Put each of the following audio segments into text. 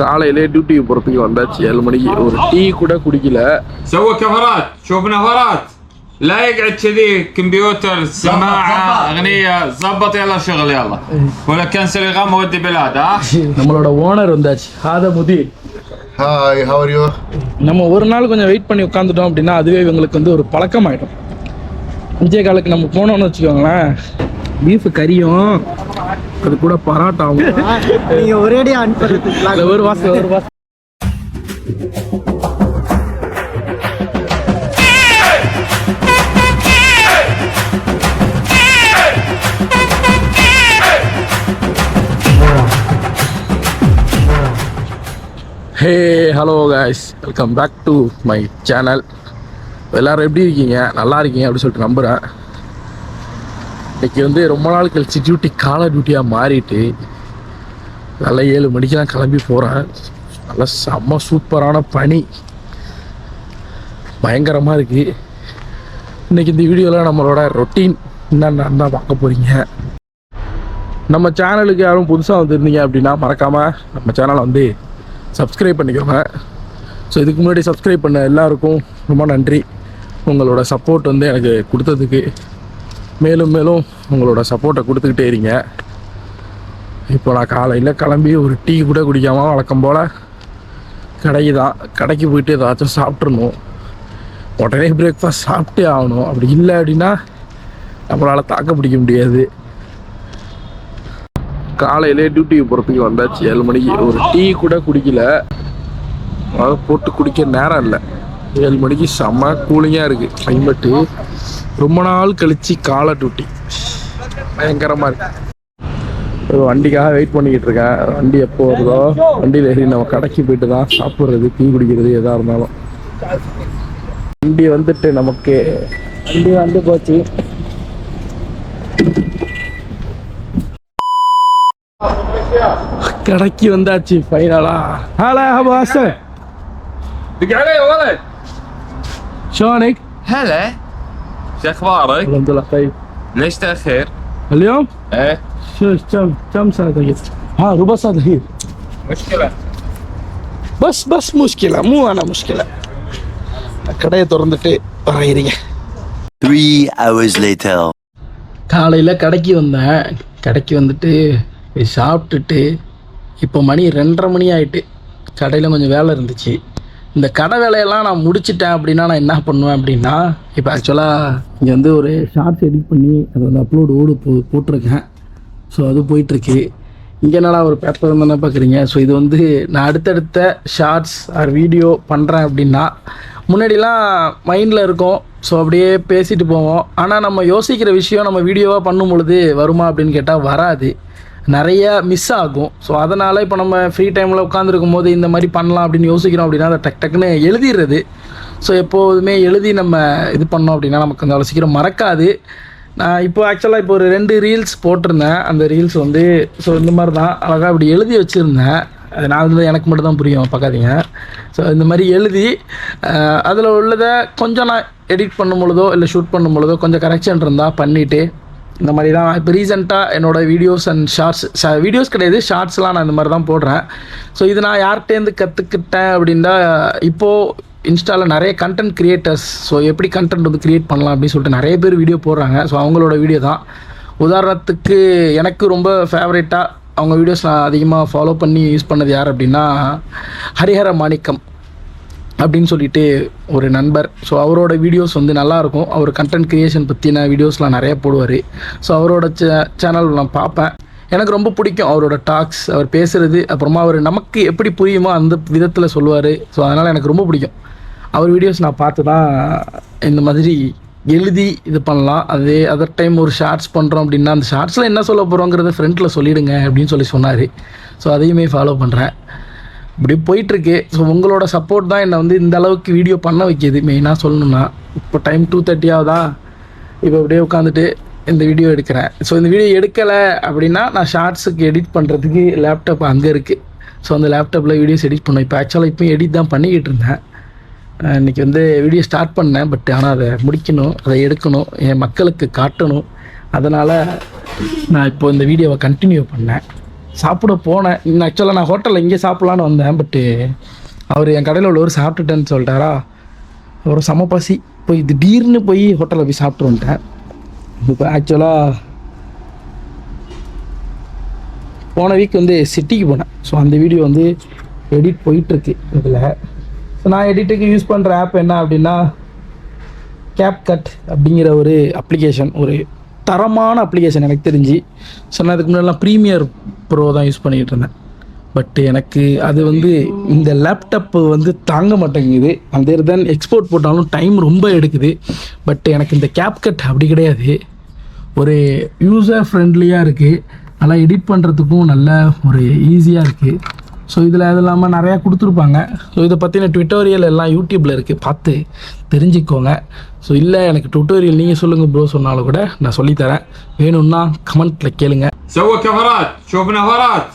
காலையிலே டியூட்டிக்கு போகிறதுக்கு வந்தாச்சு ஏழு மணிக்கு ஒரு டீ கூட குடிக்கல سوى كفرات شوف نفرات لا يقعد كذي كمبيوتر سماعه اغنيه ظبط يلا شغل يلا ولا كنسل اغامه ودي بلاد ها நம்மளோட ஓனர் வந்தாச்சு ஹாத முதி Hi, how are you? நம்ம ஒரு நாள் கொஞ்சம் வெயிட் பண்ணி உட்காந்துட்டோம் அப்படின்னா அதுவே இவங்களுக்கு வந்து ஒரு பழக்கமாயிடும் அஞ்சே காலுக்கு நம்ம போனோம்னு வச்சுக்கோங்களேன் பீஃப் கறியும் அது கூட பராட்டாவும் நீங்க ஒரேடியா அனுப்புறதுக்கு அதுல ஒரு வாசம் ஒரு வாசம். Hey hello guys welcome back to my channel எல்லாரும் எப்படி இருக்கீங்க? நல்லா இருக்கீங்க அப்படின்னு சொல்லிட்டு நம்புகிறேன் இன்னைக்கு வந்து ரொம்ப நாள் கழிச்சு டியூட்டி காலை டியூட்டியாக மாறிட்டு நல்லா ஏழு மணிக்கு கிளம்பி போகிறேன் நல்லா செம்ம சூப்பரான பனி பயங்கரமாக இருக்குது இன்னைக்கு இந்த வீடியோவில் நம்மளோட ரொட்டீன் என்னென்னு தான் பார்க்க போகிறீங்க நம்ம சேனலுக்கு யாரும் புதுசாக வந்திருந்தீங்க அப்படின்னா மறக்காமல் நம்ம சேனலை வந்து சப்ஸ்கிரைப் பண்ணிக்கோங்க. ஸோ இதுக்கு முன்னாடி சப்ஸ்கிரைப் பண்ண எல்லாருக்கும் ரொம்ப நன்றி. உங்களோட சப்போர்ட் வந்து எனக்கு கொடுத்ததுக்கு மேலும் மேலும் உங்களோட சப்போர்ட்டை கொடுத்துக்கிட்டே இருங்க. இப்போ நான் காலையில் கிளம்பி ஒரு டீ கூட குடிக்காமல் வழக்கம் போல் கடைக்கு தான் கடைக்கு போயிட்டு ஏதாச்சும் சாப்பிட்ருணும் உடனே பிரேக்ஃபாஸ்ட் சாப்பிட்டே ஆகணும். அப்படி இல்லை அப்படின்னா நம்மளால் தாக்க பிடிக்க முடியாது. காலையிலே டியூட்டிக்கு போகிறதுக்கு வந்தாச்சு. ஏழு மணிக்கு. ஒரு டீ கூட குடிக்கல. அதாவது போட்டு குடிக்க நேரம் இல்லை. ஏழு மணிக்கு செம்ம கூலிங்காக இருக்குது கிளைமேட்டு ரொம்ப நாள் கழிச்சு காலை டூட்டி பயங்கரமா இருக்கு. வண்டிக்காக வெயிட் பண்ணிக்கிட்டு இருக்கேன் வண்டி எப்போ வருதோ? வண்டியில் ஏறி நம்ம கடைக்கு போயிட்டு தான் சாப்பிட்றது டீ குடிக்கிறது எதாக இருந்தாலும். வண்டி வந்துட்டு நமக்கு வண்டி வந்து போச்சு. கடைக்கு வந்தாச்சு ஃபைனலா hello boss hello Sonic hello شو اخبارك؟ الحمد لله طيب ليش تاخير؟ اليوم ايه شو كم كم سنة تقيت؟ ها ربع ساعة دقيقة مشكله bus bus முஷ்கிலா மூ ஆனா முஷ்கிலா கடையை திறந்துட்டு வரைகிறீங்க Three hours later. காலையில் கடைக்கு வந்தேன் கடைக்கு வந்துட்டு போய் சாப்பிட்டுட்டு இப்போ மணி ரெண்டரை மணி ஆயிட்டு கடையில் கொஞ்சம் வேலை இருந்துச்சு இந்த கடை வேலையெல்லாம் நான் முடிச்சிட்டேன் அப்படின்னா நான் என்ன பண்ணுவேன் அப்படின்னா இப்போ ஆக்சுவலாக இங்கே வந்து ஒரு ஷார்ட்ஸ் எடிட் பண்ணி அது வந்து அப்லோடு ஓடு போ போட்டிருக்கேன். ஸோ அது போயிட்டுருக்கு. இங்கே என்னடா ஒரு பேப்பர் தானே பார்க்குறீங்க ஸோ இது வந்து நான் அடுத்தடுத்த ஷார்ட்ஸ் ஆர் வீடியோ பண்ணுறேன் அப்படின்னா முன்னாடிலாம் மைண்டில் இருக்கும். ஸோ அப்படியே பேசிட்டு போவோம். ஆனால் நம்ம யோசிக்கிற விஷயம் நம்ம வீடியோவாக பண்ணும் பொழுது வருமா அப்படின்னு கேட்டால் வராது. நிறைய மிஸ் ஆகும். ஸோ அதனால் இப்போ நம்ம ஃப்ரீ டைமில் உட்காந்துருக்கும் போது இந்த மாதிரி பண்ணலாம் அப்படின்னு யோசிக்கிறோம் அப்படின்னா அதை டக் டக்குன்னு எழுதிடுறது. ஸோ எப்போதுமே எழுதி நம்ம இது பண்ணோம் அப்படின்னா நமக்கு அந்த சீக்கிரம் மறக்காது. நான் இப்போ ஆக்சுவலாக இப்போ ஒரு ரெண்டு ரீல்ஸ் போட்டிருந்தேன். அந்த ரீல்ஸ் வந்து ஸோ இந்த மாதிரி தான் அழகாக இப்படி எழுதி வச்சுருந்தேன். அது நான் வந்து எனக்கு மட்டும் தான் புரியும் பார்க்காதீங்க. ஸோ இந்த மாதிரி எழுதி அதில் உள்ளதை கொஞ்சம் நான் எடிட் பண்ணும் பொழுதோ இல்லை ஷூட் பண்ணும் பொழுதோ கொஞ்சம் கரெக்ஷன் இருந்தால் பண்ணிவிட்டு இந்த மாதிரி தான் இப்போ ரீசெண்டாக என்னோடய வீடியோஸ் அண்ட் ஷார்ட்ஸ் வீடியோஸ் கிடையாது ஷார்ட்ஸ்லாம் நான் இந்த மாதிரி தான் போடுறேன். ஸோ இது நான் யார்கிட்டேருந்து கற்றுக்கிட்டேன் அப்படின்னா இப்போது இன்ஸ்டாவில் நிறைய கண்டென்ட் கிரியேட்டர்ஸ் ஸோ எப்படி கண்டென்ட் வந்து கிரியேட் பண்ணலாம் அப்படின்னு சொல்லிட்டு நிறைய பேர் வீடியோ போடுறாங்க. ஸோ அவங்களோட வீடியோ தான். உதாரணத்துக்கு எனக்கு ரொம்ப ஃபேவரேட்டாக அவங்க வீடியோஸ் நான் அதிகமாக ஃபாலோ பண்ணி யூஸ் பண்ணது யார் அப்படின்னா ஹரிஹர மாணிக்கம். அப்படின்னு சொல்லிட்டு ஒரு நண்பர். ஸோ அவரோட வீடியோஸ் வந்து நல்லாயிருக்கும். அவர் கண்டென்ட் க்ரியேஷன் பற்றின வீடியோஸ்லாம் நிறைய போடுவார். ஸோ அவரோட சே சேனல் நான் பார்ப்பேன். எனக்கு ரொம்ப பிடிக்கும் அவரோட டாக்ஸ் அவர் பேசுகிறது அப்புறமா அவர் நமக்கு எப்படி புரியுமோ அந்த விதத்தில் சொல்லுவார். ஸோ அதனால் எனக்கு ரொம்ப பிடிக்கும். அவர் வீடியோஸ் நான் பார்த்து தான் இந்த மாதிரி எழுதி இது பண்ணலாம். அதே அதர் டைம் ஒரு ஷார்ட்ஸ் பண்ணுறோம் அப்படின்னா அந்த ஷார்ட்ஸில் என்ன சொல்ல போகிறோங்கிறத ஃப்ரெண்டில் சொல்லிவிடுங்க அப்படின்னு சொல்லி சொன்னார். ஸோ அதையுமே ஃபாலோ பண்ணுறேன் இப்படி போயிட்டுருக்கு. ஸோ உங்களோட சப்போர்ட் தான் என்னை வந்து இந்த அளவுக்கு வீடியோ பண்ண வைக்கிது. மெயினாக சொல்லணும்னா இப்போ டைம் டூ தேர்ட்டி ஆகுதா? இப்போ அப்படியே உட்காந்துட்டு இந்த வீடியோ எடுக்கிறேன். ஸோ இந்த வீடியோ எடுக்கலை அப்படின்னா நான் ஷார்ட்ஸுக்கு எடிட் பண்ணுறதுக்கு லேப்டாப் அங்கே இருக்குது ஸோ அந்த லேப்டாப்பில் வீடியோஸ் எடிட் பண்ணேன் இப்போ ஆக்சுவலாக இப்போ எடிட் தான் பண்ணிக்கிட்டு இருந்தேன். இன்றைக்கி வந்து வீடியோ ஸ்டார்ட் பண்ணேன். பட் ஆனால் அதை முடிக்கணும் அதை எடுக்கணும் என் மக்களுக்கு காட்டணும். அதனால் நான் இப்போ இந்த வீடியோவை கண்டினியூ பண்ணேன். சாப்பிட போனேன். இன்னும் ஆக்சுவலாக நான் ஹோட்டலில் இங்கே சாப்பிட்லான்னு வந்தேன். பட்டு அவர் என் கடையில் உள்ளவர் சாப்பிட்டுட்டேன்னு சொல்லிட்டாரா? ஒரு செம பசி. போய் திடீர்னு போய் ஹோட்டலில் போய் சாப்பிட்டு வந்துட்டேன். இப்போ ஆக்சுவலாக போன வீக் வந்து சிட்டிக்கு போனேன். ஸோ அந்த வீடியோ வந்து எடிட் போயிட்டுருக்கு இதில். ஸோ நான் எடிட்டுக்கு யூஸ் பண்ணுற ஆப் என்ன அப்படின்னா கேப் கட் அப்படிங்கிற ஒரு அப்ளிகேஷன் ஒரு தரமான அப்ளிகேஷன் எனக்கு தெரிஞ்சு ஸோ நான் அதுக்கு முன்னாடிலாம் ப்ரீமியர் ப்ரோ தான் யூஸ் பண்ணிகிட்டு இருந்தேன். பட் எனக்கு அது வந்து இந்த லேப்டாப்பு வந்து தாங்க மாட்டேங்குது. அந்த தென் எக்ஸ்போர்ட் போட்டாலும் டைம் ரொம்ப எடுக்குது. பட் எனக்கு இந்த கேப்கட் அப்படி கிடையாது. ஒரு யூசர் ஃப்ரெண்ட்லியாக இருக்குது நல்லா எடிட் பண்ணுறதுக்கும் நல்ல ஒரு ஈஸியாக இருக்குது ஸோ இதில் அது இல்லாமல் நிறையா கொடுத்துருப்பாங்க ஸோ இதை பற்றின ட்விட்டோரியல் எல்லாம் யூடியூப்பில் இருக்குது பார்த்து தெரிஞ்சுக்கோங்க ஸோ இல்லை எனக்கு ட்விட்டோரியல் நீங்கள் சொல்லுங்கள் ப்ரோ சொன்னாலும் கூட நான் சொல்லித்தரேன் வேணும்னா கமெண்ட்டில் கேளுங்க سوى كفرات شوف نفرات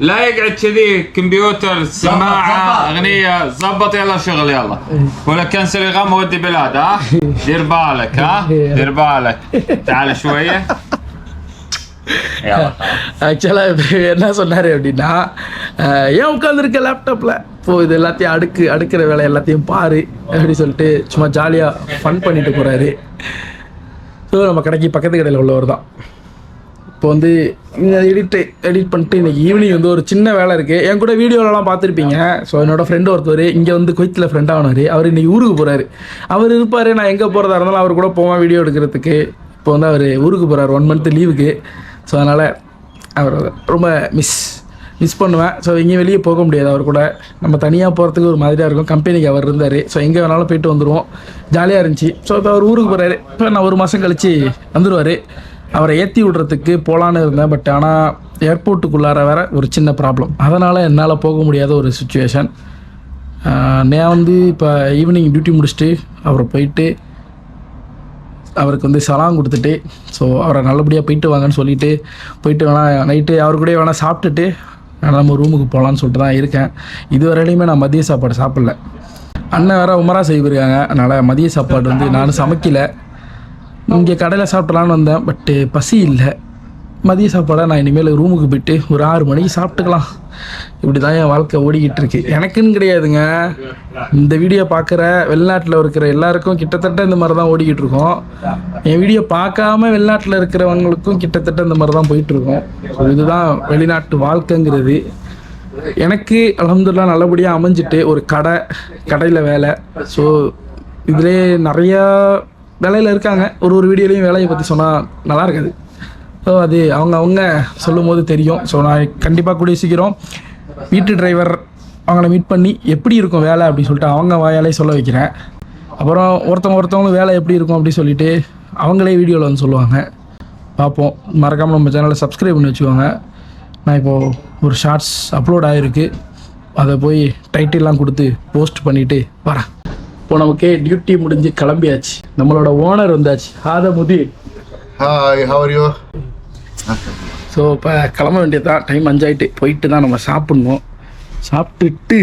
لا يقعد كذي كمبيوتر سماعة أغنية زبط يلا شغل يلا ولا كنسل غم ودي بلاد ها دير بالك ها دير بالك تعال شوية يلا ஆக்சுவலாக இப்போ என்ன சொன்னார் அப்படின்னா ஏன் உட்காந்துருக்க லேப்டாப்பில் இப்போது இது எல்லாத்தையும் அடுக்கு அடுக்கிற வேலை எல்லாத்தையும் பாரு அப்படி சொல்லிட்டு சும்மா ஜாலியாக ஃபன் பண்ணிட்டு போகிறாரு ஸோ நம்ம கடைக்கு பக்கத்து கடையில் உள்ளவர் தான். இப்போ வந்து எடிட் எடிட் பண்ணிட்டு இன்றைக்கி ஈவினிங் வந்து ஒரு சின்ன வேலை இருக்குது என் கூட வீடியோலலாம் பார்த்துருப்பீங்க. ஸோ என்னோடய ஃப்ரெண்டு ஒருத்தர் இங்கே வந்து கொய்த்தில் ஃப்ரெண்ட் ஆனார் அவர் இன்றைக்கி ஊருக்கு போகிறாரு அவர் இருப்பார் நான் எங்கே போகிறதா இருந்தாலும் அவர் கூட போவேன் வீடியோ எடுக்கிறதுக்கு. இப்போ வந்து அவர் ஊருக்கு போகிறார் ஒன் மந்த் லீவுக்கு ஸோ அதனால் அவர் ரொம்ப மிஸ் மிஸ் பண்ணுவேன். ஸோ எங்கேயும் வெளியே போக முடியாது அவர் கூட. நம்ம தனியாக போகிறதுக்கு ஒரு மாதிரியாக இருக்கும். கம்பெனிக்கு அவர் இருந்தார். ஸோ எங்கே வேணாலும் போயிட்டு வந்துடுவோம் ஜாலியாக இருந்துச்சு. ஸோ இப்போ அவர் ஊருக்கு போகிறாரு இப்போ நான் ஒரு மாதம் கழித்து வந்துடுவார் அவரை ஏற்றி விடுறதுக்கு போகலான்னு இருந்தேன். பட் ஆனால் ஏர்போர்ட்டுக்குள்ளார வேற ஒரு சின்ன ப்ராப்ளம் அதனால் என்னால் போக முடியாத ஒரு சுச்சுவேஷன் நான் வந்து இப்போ ஈவினிங் டியூட்டி முடிச்சுட்டு அவரை போயிட்டு அவருக்கு வந்து சலாம் கொடுத்துட்டு ஸோ அவரை நல்லபடியாக போயிட்டு வாங்கன்னு சொல்லிட்டு போயிட்டு வேணா நைட்டு அவர் கூட வேணால் சாப்பிட்டுட்டு நான் நம்ம ரூமுக்கு போகலான்னு சொல்லிட்டு தான் இருக்கேன். இதுவரையிலையுமே நான் மதிய சாப்பாடு சாப்பிடல. அண்ணன் வேற உமரா செய்விருக்காங்க. அதனால் மதிய சாப்பாடு வந்து நான் சமைக்கலை. இங்கே கடையில் சாப்பிடலான்னு வந்தேன் பட்டு பசி இல்லை. மதிய சாப்பாடை நான் இனிமேல் ரூமுக்கு போயிட்டு ஒரு ஆறு மணிக்கு சாப்பிட்டுக்கலாம். இப்படி தான் என் வாழ்க்கை ஓடிக்கிட்டு இருக்கு. எனக்குன்னு கிடையாதுங்க. இந்த வீடியோ பார்க்குற வெளிநாட்டில் இருக்கிற எல்லாருக்கும் கிட்டத்தட்ட இந்த மாதிரி தான் ஓடிக்கிட்டு இருக்கோம். என் வீடியோ பார்க்காம வெளிநாட்டில் இருக்கிறவங்களுக்கும் கிட்டத்தட்ட இந்த மாதிரி தான் போயிட்டுருக்கோம் ஸோ இதுதான் வெளிநாட்டு வாழ்க்கைங்கிறது. எனக்கு அலமதுல்லா நல்லபடியாக அமைஞ்சிட்டு ஒரு கடை கடையில் வேலை. ஸோ இதிலே நிறையா வேலையில் இருக்காங்க. ஒரு ஒரு வீடியோலையும் வேலையை பற்றி சொன்னால் நல்லா இருக்காது. ஸோ அது அவங்க அவங்க சொல்லும் போது தெரியும். ஸோ நான் கண்டிப்பாக கூடிய சீக்கிரம் வீட்டு டிரைவர் அவங்கள மீட் பண்ணி எப்படி இருக்கும் வேலை அப்படின்னு சொல்லிட்டு அவங்க வாயாலே சொல்ல வைக்கிறேன். அப்புறம் ஒருத்தவங்க ஒருத்தவங்களும் வேலை எப்படி இருக்கும் அப்படின்னு சொல்லிட்டு அவங்களே வீடியோவில் வந்து சொல்லுவாங்க. பார்ப்போம். மறக்காமல் நம்ம சேனலை சப்ஸ்கிரைப் பண்ணி வச்சுக்கோங்க. நான் இப்போது ஒரு ஷார்ட்ஸ் அப்லோட் ஆகிருக்கு அதை போய் டைட்டில்லாம் கொடுத்து போஸ்ட் பண்ணிவிட்டு வரேன். இப்போ நமக்கு டியூட்டி முடிஞ்சு கிளம்பியாச்சு. நம்மளோட ஓனர் வந்தாச்சு. ஆத முதி hi how are? You so கிளம்ப வேண்டியது தான் டைம் அஞ்சாயிட்டு. போயிட்டு தான் நம்ம சாப்பிட்ணும். சாப்பிட்டுட்டு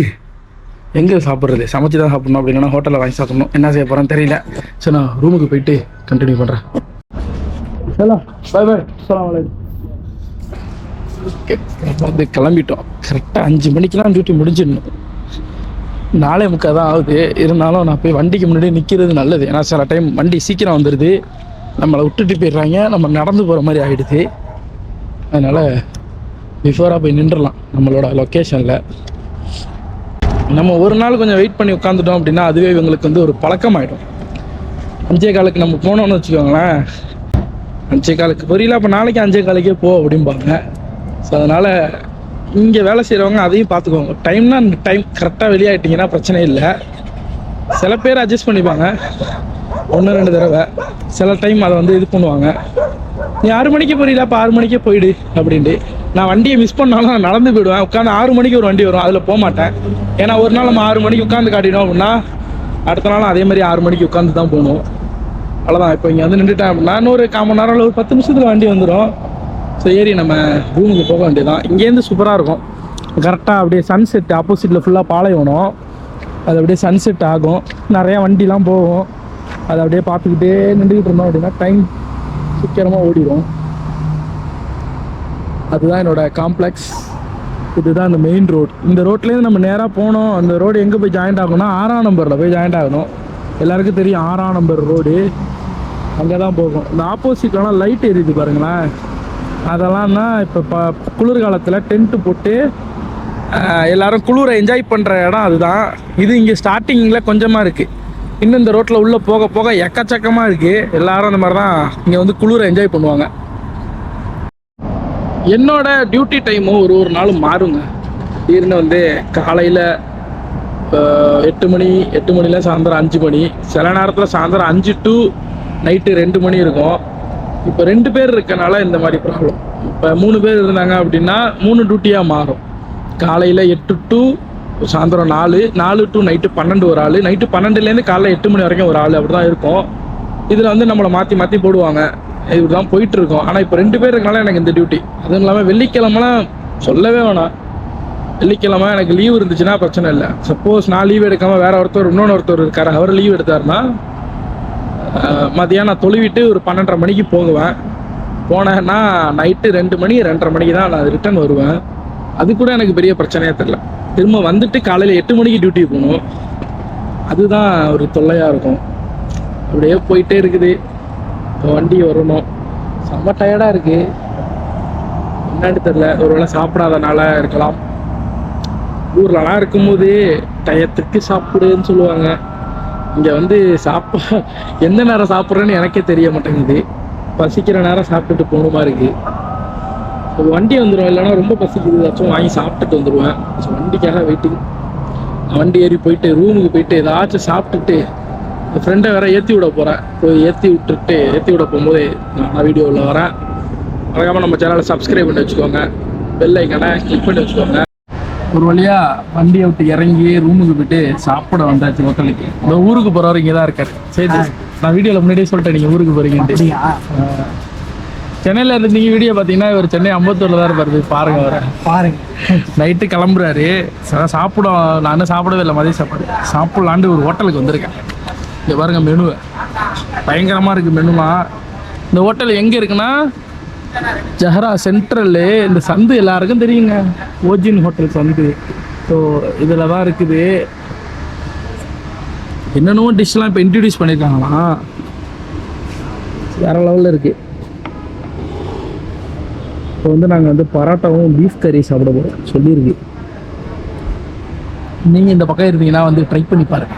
எங்கே சாப்பிட்றது? சமைச்சு தான் சாப்பிட்ணும். அப்படின்னா ஹோட்டலில் வாங்கி சாப்பிட்ணும். என்ன செய்ய போகிறேன்னு தெரியல. சரி நான் ரூமுக்கு போயிட்டு கண்டினியூ பண்ணுறேன் பாய் பாய் வந்து கிளம்பிட்டோம். கரெக்டாக அஞ்சு மணிக்கெலாம் டியூட்டி முடிஞ்சிடணும். நாளே முக்கால் தான் ஆகுது. இருந்தாலும் நான் போய் வண்டிக்கு முன்னாடி நிற்கிறது நல்லது. ஏன்னா சில டைம் வண்டி சீக்கிரம் வந்துடுது நம்மளை விட்டுட்டு போயிடுறாங்க. நம்ம நடந்து போகிற மாதிரி ஆகிடுது அதனால் பிஃபோராக போய் நின்றுடலாம் நம்மளோட லொக்கேஷனில் நம்ம ஒரு நாள் கொஞ்சம் வெயிட் பண்ணி உட்காந்துட்டோம் அப்படின்னா அதுவே இவங்களுக்கு வந்து ஒரு பழக்கமாயிடும். அஞ்சே காலுக்கு நம்ம போனோம்னு வச்சுக்கோங்களேன். அஞ்சே காலுக்கு புரியல அப்போ நாளைக்கு அஞ்சே காலுக்கே போ அப்படிம்பாங்க. ஸோ அதனால் இங்கே வேலை செய்கிறவங்க அதையும் பார்த்துக்கோங்க டைம்னா டைம் கரெக்டாக வெளியாயிட்டீங்கன்னா பிரச்சனை இல்லை. சில பேர் அட்ஜஸ்ட் பண்ணிப்பாங்க. ஒன்று ரெண்டு தடவை. சில டைம் அதை வந்து இது பண்ணுவாங்க. நீ ஆறு மணிக்கு போறீல அப்போ ஆறு மணிக்கே போயிடு அப்படின்ட்டு. நான் வண்டியை மிஸ் பண்ணாலும் நான் நடந்து போயிடுவேன். உட்காந்து ஆறு மணிக்கு ஒரு வண்டி வரும் அதில் போக மாட்டேன். ஏன்னா ஒரு நாள் நம்ம ஆறு மணிக்கு உட்காந்து காட்டினோம் அப்படின்னா அடுத்த நாள் அதே மாதிரி ஆறு மணிக்கு உட்காந்து தான் போகணும். அவ்வளோதான் இப்போ இங்கே வந்து நின்றுட்டேன் அப்படின்னா இன்னொரு கால் மணி நேரம் இல்லை ஒரு பத்து நிமிஷத்தில் வண்டி வந்துடும் ஸோ ஏறி நம்ம ரூமுக்கு போக வேண்டியதுதான். இங்கேருந்து சூப்பராக இருக்கும். கரெக்டாக அப்படியே சன்செட் ஆப்போசிட்டில் ஃபுல்லாக பாலைவனம். அது அப்படியே சன்செட் ஆகும். நிறையா வண்டிலாம் போகும். அதை அப்படியே பார்த்துக்கிட்டே நின்றுக்கிட்டு இருந்தோம் அப்படின்னா டைம் சீக்கிரமாக ஓடிடும் அதுதான் என்னோட காம்ப்ளெக்ஸ் இதுதான் இந்த மெயின் ரோட் இந்த ரோட்லேருந்து நம்ம நேராக போனோம். அந்த ரோடு எங்கே போய் ஜாயிண்ட் ஆகணும்னா ஆறாம் நம்பரில் போய் ஜாயிண்ட் ஆகணும். எல்லாருக்கும் தெரியும் ஆறாம் நம்பர் ரோடு அங்கே தான் போகும். இந்த ஆப்போசிட்லாம் லைட் எரியுது பாருங்களேன். அதெல்லாம் இப்போ ப குளிர்காலத்தில் டென்ட்டு போட்டு எல்லாரும் குளிரை என்ஜாய் பண்ணுற இடம் அதுதான். இது இங்கே ஸ்டார்டிங்கில் கொஞ்சமாக இருக்குது இன்னும் இந்த ரோட்டில் உள்ளே போக போக எக்கச்சக்கமாக இருக்குது எல்லாரும் அந்த மாதிரி தான் இங்கே வந்து குளிரை என்ஜாய் பண்ணுவாங்க. என்னோட டியூட்டி டைமும் ஒரு ஒரு நாளும் மாறுங்க. திடீர்னு வந்து காலையில் எட்டு மணி எட்டு மணிலாம் சாயந்தரம் அஞ்சு மணி. சில நேரத்தில் சாயந்தரம் அஞ்சு டு நைட்டு ரெண்டு மணி இருக்கும். இப்போ ரெண்டு பேர் இருக்கனால இந்த மாதிரி ப்ராப்ளம் இப்போ மூணு பேர் இருந்தாங்க அப்படின்னா மூணு டியூட்டியாக மாறும். காலையில் எட்டு டு சாயந்தரம் நாலு நாலு டு நைட்டு பன்னெண்டு ஒரு ஆள். நைட்டு பன்னெண்டுலேருந்து காலைல எட்டு மணி வரைக்கும் ஒரு ஆள் அப்படி தான் இருக்கும். இதில் வந்து நம்மளை மாற்றி மாற்றி போடுவாங்க. இப்படி தான் போயிட்டு இருக்கோம் ஆனால் இப்போ ரெண்டு பேர் இருக்கனால எனக்கு இந்த டியூட்டி அதுவும் இல்லாமல் வெள்ளிக்கிழமெலாம் சொல்லவே வேணாம். வெள்ளிக்கிழமை எனக்கு லீவ் இருந்துச்சுன்னா பிரச்சனை இல்லை. சப்போஸ் நான் லீவ் எடுக்காமல் வேற ஒருத்தர் இன்னொன்று ஒருத்தர் இருக்கார். அவர் லீவ் எடுத்தாருன்னா மதியானம் தொழுவிட்டு ஒரு பன்னெண்டரை மணிக்கு போகுவேன். போனேன்னா நைட்டு ரெண்டு மணி ரெண்டரை மணிக்கு தான் நான் ரிட்டர்ன் வருவேன். அது கூட எனக்கு பெரிய பிரச்சனையே தெரில திரும்ப வந்துட்டு காலையில் எட்டு மணிக்கு டியூட்டி போகணும். அதுதான் ஒரு தொல்லையாக இருக்கும். அப்படியே போயிட்டே இருக்குது. இப்போ வண்டி வரணும். செம்ம டயர்டாக இருக்குது என்னன்னு தெரில ஒருவேளை சாப்பிடாதனால இருக்கலாம். ஊர்லலாம் இருக்கும்போது டயத்துக்கு சாப்பிடுன்னு சொல்லுவாங்க. இங்கே வந்து சாப்பா எந்த நேரம் சாப்பிட்றேன்னு எனக்கே தெரிய மாட்டேங்குது. பசிக்கிற நேரம் சாப்பிட்டுட்டு போகணுமா இருக்குது ஒரு வண்டி வந்துடும் இல்லைன்னா ரொம்ப பசிக்குது ஏதாச்சும் வாங்கி சாப்பிட்டுட்டு வந்துடுவேன் ஸோ வண்டிக்காக வெயிட்டிங் வண்டி ஏறி போயிட்டு ரூமுக்கு போயிட்டு ஏதாச்சும் சாப்பிட்டுட்டு என் ஃப்ரெண்டை வேற ஏற்றி விட போகிறேன் போய் ஏற்றி விட்டுட்டு ஏற்றி விட போகும்போது நான் வீடியோவில் வரேன். மறக்காமல் நம்ம சேனலை சப்ஸ்கிரைப் பண்ணி வச்சுக்கோங்க. பெல் ஐக்கனை கிளிக் பண்ணி வச்சுக்கோங்க. ஒரு வழியா வண்டியை விட்டு இறங்கி ரூமுக்கு போயிட்டு சாப்பிட வந்தாச்சு ஹோட்டலுக்கு இந்த ஊருக்கு போறவர் இங்கே தான் இருக்காரு. சரி நான் வீடியோவில் முன்னாடியே சொல்லிட்டேன் நீங்கள் ஊருக்கு போறீங்கன்ட்டு. சென்னையில் இருந்தீங்க வீடியோ பார்த்தீங்கன்னா இவர் சென்னை அம்பத்தூரில் தான் இருப்பாரு. பாருங்க அவரை. பாருங்க. நைட்டு கிளம்புறாரு. சரி, சாப்பிட நான் சாப்பிடவே இல்லை மதிய சாப்பாடு. சாப்பிடலான்ட்டு ஒரு ஹோட்டலுக்கு வந்திருக்கேன். இங்கே பாருங்க மெனு பயங்கரமாக இருக்குது மெனுலாம் இந்த ஹோட்டல் எங்கே இருக்குன்னா ஜஹரா சென்ட்ரல்லு இந்த சந்து எல்லாருக்கும் தெரியுங்க. ஓஜின் ஹோட்டல் சந்து. ஸோ இதில் தான் இருக்குது. என்னென்னவோ டிஷ்லாம் இப்போ இன்ட்ரடியூஸ் பண்ணியிருக்காங்களாம் வேற லெவலில் இருக்குது இப்போ வந்து நாங்கள் வந்து பரோட்டாவும் பீஃப் கறி சாப்பிட போகிறோம் சொல்லியிருக்கு. நீங்கள் இந்த பக்கம் இருந்தீங்கன்னா வந்து ட்ரை பண்ணி பாருங்க.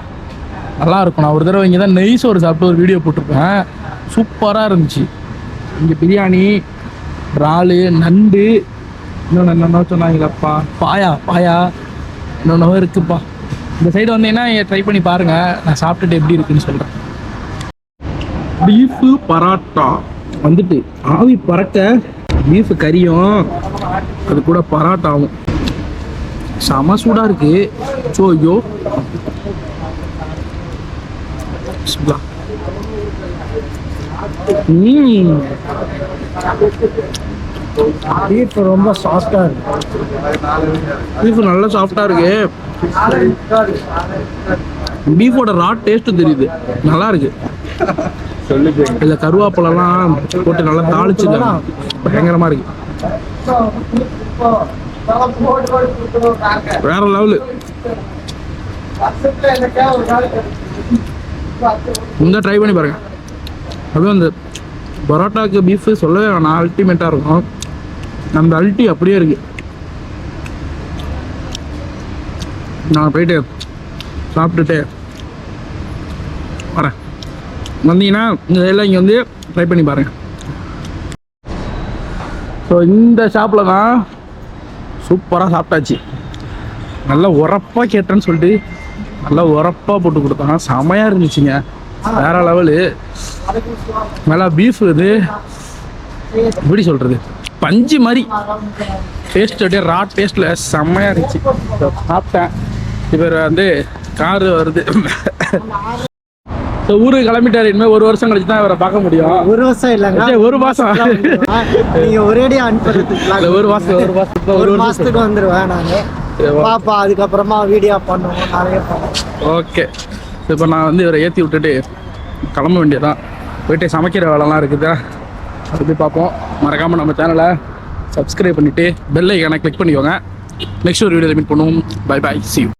நல்லா இருக்கும். நான் ஒரு தடவை இங்கே தான் நெய் சோறு சாப்பிட்டு ஒரு வீடியோ போட்டிருப்பேன். சூப்பராக இருந்துச்சு. இங்கே பிரியாணி இறாலு நண்டு இன்னொன்று என்னென்ன சொன்னாங்களப்பா பாயா பாயா இன்னொன்னவோ இருக்குப்பா. இந்த சைடு வந்தீங்கன்னா ட்ரை பண்ணி பாருங்கள் நான் சாப்பிட்டுட்டு எப்படி இருக்குன்னு சொல்கிறேன் பீஃபு பரோட்டா. வந்துட்டு ஆவி பறக்க பீஃப் கறியும் அது கூட பரோட்டாவும். செம சூடா இருக்கு. சோ ஐயோ. பீஃப் ரொம்ப சாஃப்டா இருக்கு. பீஃப் நல்லா சாஃப்டா இருக்கு. பீஃபோட ரா டேஸ்ட் தெரியுது. நல்லா இருக்கு. இதுல கருவேப்பிலலாம் போட்டு நல்லா தாளிச்சு பயங்கரமா இருக்கு. வேற லெவலு. இந்த ட்ரை பண்ணி பாருங்க. அதுவும் அந்த பரோட்டாக்கு பீஃப் சொல்லவே வேணாம். அல்டிமேட்டாக இருக்கும். அந்த அல்ட்டி அப்படியே இருக்கு. நான் போயிட்டு சாப்பிட்டுட்டு வரேன். வந்தீங்கன்னா இந்த இதெல்லாம் இங்கே வந்து ட்ரை பண்ணி பாருங்கள் ஸோ இந்த ஷாப்பில் தான் சூப்பராக சாப்பிட்டாச்சு. நல்லா உரப்பாக கேட்டேன்னு சொல்லிட்டு நல்லா உரப்பாக போட்டு கொடுத்தான் செமையாக இருந்துச்சுங்க. வேற லெவலு. நல்லா பீஃப் இது. எப்படி சொல்கிறது பஞ்சு மாதிரி. டேஸ்ட் அப்படியே ரா டேஸ்ட்டில் செம்மையாக இருந்துச்சு. சாப்பிட்டேன். இப்போ வந்து கார் வருது. ஸோ ஊருக்கு கிளம்பிட்டாரு இனிமேல் ஒரு வருஷம் கழிச்சு தான் இவரை பார்க்க முடியும். ஒரு வருஷம் இல்லைங்க. ஒரு மாசம். நீங்க ஒரேடியா அனுப்புறதுக்கு ஒரு மாசம் ஒரு மாசத்துக்கு ஒரு மாசத்துக்கு வந்துருவேன் நானு. பாப்பா அதுக்கப்புறமா வீடியோ பண்ணுவோம் நிறைய பண்ணுவோம். ஓகே. இப்போ நான் வந்து இவரை ஏற்றி விட்டுட்டு கிளம்ப வேண்டியதான் போயிட்டு சமைக்கிற வேலைலாம் இருக்குதா? அது போய் பார்ப்போம். மறக்காமல் நம்ம சேனலை சப்ஸ்கிரைப் பண்ணிவிட்டு பெல் ஐக்கானை கிளிக் பண்ணிக்கோங்க. நெக்ஸ்ட் ஒரு வீடியோவில் மீட் பண்ணுவோம். Bye bye see you.